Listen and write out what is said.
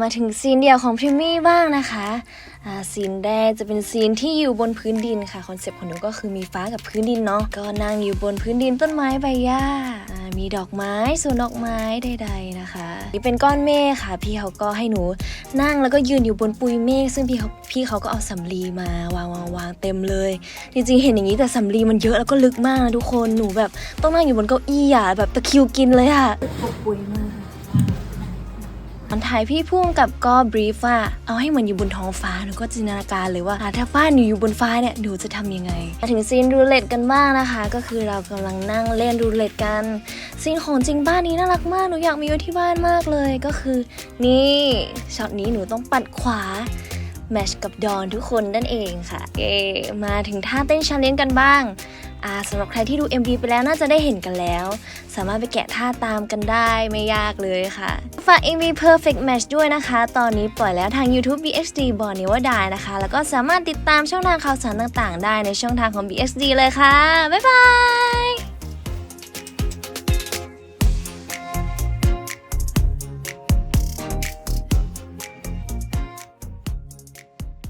มาถึงซีนเดียวของพริมมี่บ้างนะคะซีนแรกจะเป็นซีนที่อยู่บนพื้นดินค่ะคอนเซปต์ของหนูก็คือมีฟ้ากับพื้นดินเนาะก็นั่งอยู่บนพื้นดินต้นไม้ใบหญ้ามีดอกไม้สวนดอกไม้ใดๆนะคะนี่เป็นก้อนเมฆค่ะ พี่เขาก็ให้หนูนั่งแล้วก็ยืนอยู่บนปุยเมฆซึ่งพี่เขาพี่เขาก็เอาสำลีมาวางวางวางเต็มเลย จริงๆเห็นอย่างนี้แต่สำลีมันเยอะแล้วก็ลึกมากนะทุกคนหนูแบบต้องนั่งอยู่บนเก้าอี้อะแบบตะคิวกินเลยอะปุยมาก ตอนถ่ายพี่พุ่งกับก็บรีฟว่า เอาให้มือนอยู่บนท้องฟ้าหนูก็จินตนาการเลยว่าถ้าฟ้าหนูอยู่บนฟ้าเนี่ยหนูจะทำยังไงมาถึงซีนรูเล็ตกันบ้างนะคะ ก็คือเรากำลังนั่งเล่นรูเล็ตกันซีนของจริงบ้านนี้น่ารักมากหนูอยากมีไว้ที่บ้านมากเลยก็คือ นี่ช็อตนี้หนูต้องปัดขวาแมชกับดอนทุกคนนั่นเองค่ะเอมาถึงท่าเต้นชาเลนจ์กันบ้าง อ่าสำหรับใครที่ดู MV ไปแล้วน่าจะได้เห็นกันแล้ว สามารถไปแกะท่าตามกันได้ไม่ยากเลยค่ะ ฝาก MV Perfect Match ด้วยนะคะ ตอนนี้ปล่อยแล้วทาง YouTube BXD บอนิวดายนะคะ แล้วก็สามารถติดตามช่องทางข่าวสารต่างๆ ได้ในช่องทางของ BXD เลยค่ะ บ๊ายบาย